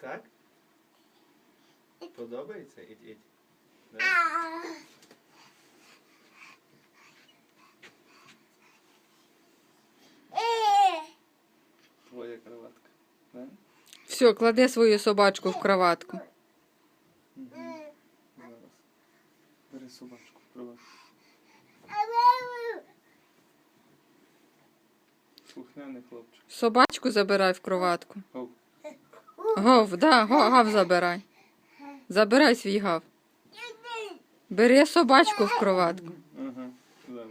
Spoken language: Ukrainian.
Так? Подобається? Ідь, ідь. Твоя кроватка. Все, клади свою собачку в кроватку. Угу. Зараз. Бери собачку кроватку. Слухняний хлопчик. Собачку забирай в кроватку. Гов. Да, го- гав забирай. Забирай свій гав. Бери собачку в кроватку. Ага, зараз.